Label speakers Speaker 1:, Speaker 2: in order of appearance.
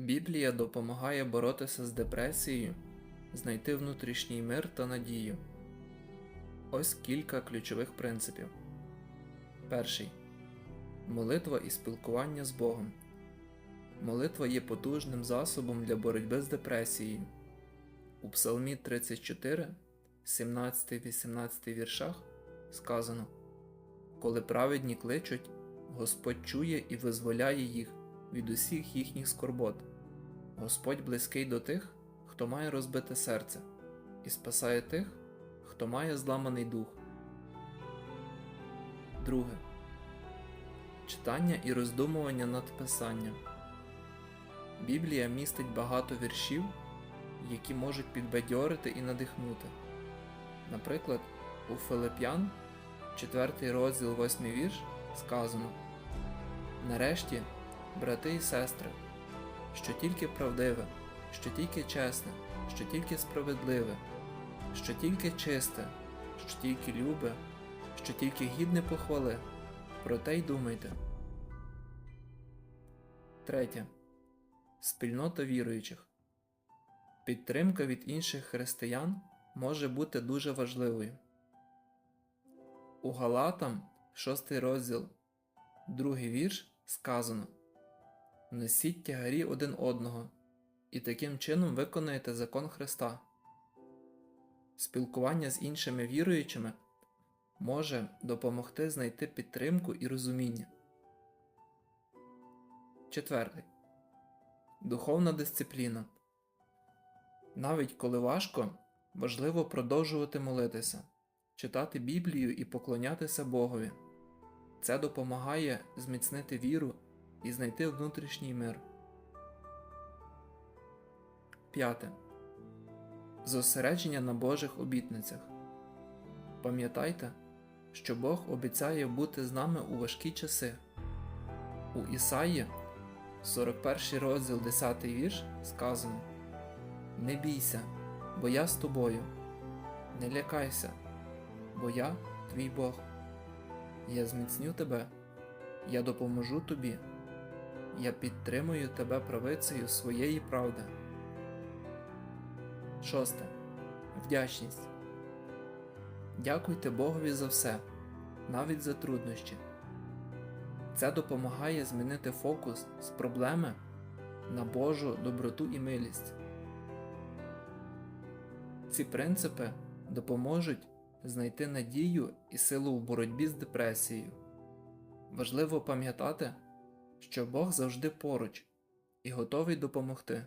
Speaker 1: Біблія допомагає боротися з депресією, знайти внутрішній мир та надію. Ось кілька ключових принципів. Перший молитва і спілкування з Богом. Молитва є потужним засобом для боротьби з депресією. У Псалмі 34, 17-18 віршах сказано: Коли праведні кличуть, Господь чує і визволяє їх від усіх їхніх скорбот. Господь близький до тих, хто має розбите серце, і спасає тих, хто має зламаний дух. Друге. Читання і роздумування над Писанням. Біблія містить багато віршів, які можуть підбадьорити і надихнути. Наприклад, у Филип'ян, 4 розділ 8 вірш, сказано Нарешті, брати і сестри, що тільки правдиве, що тільки чесне, що тільки справедливе, що тільки чисте, що тільки любе, що тільки гідне похвали, про те й думайте. Третє. Спільнота віруючих. Підтримка від інших християн може бути дуже важливою. У Галатам, 6 розділ, 2 вірш сказано Несіть тягарі один одного, і таким чином виконуєте закон Христа. Спілкування з іншими віруючими може допомогти знайти підтримку і розуміння. Четвертий. Духовна дисципліна. Навіть коли важко, важливо продовжувати молитися, читати Біблію і поклонятися Богові. Це допомагає зміцнити віру і знайти внутрішній мир. П'яте. Зосередження на Божих обітницях. Пам'ятайте, що Бог обіцяє бути з нами у важкі часи. У Ісаї, 41 розділ 10 вірш, сказано Не бійся, бо я з тобою, не лякайся, бо я твій Бог. Я зміцню тебе, я допоможу тобі, я підтримую тебе правицею своєї правди. Шосте. Вдячність. Дякуйте Богові за все, навіть за труднощі. Це допомагає змінити фокус з проблеми на Божу доброту і милість. Ці принципи допоможуть знайти надію і силу в боротьбі з депресією. Важливо пам'ятати, що Бог завжди поруч і готовий допомогти.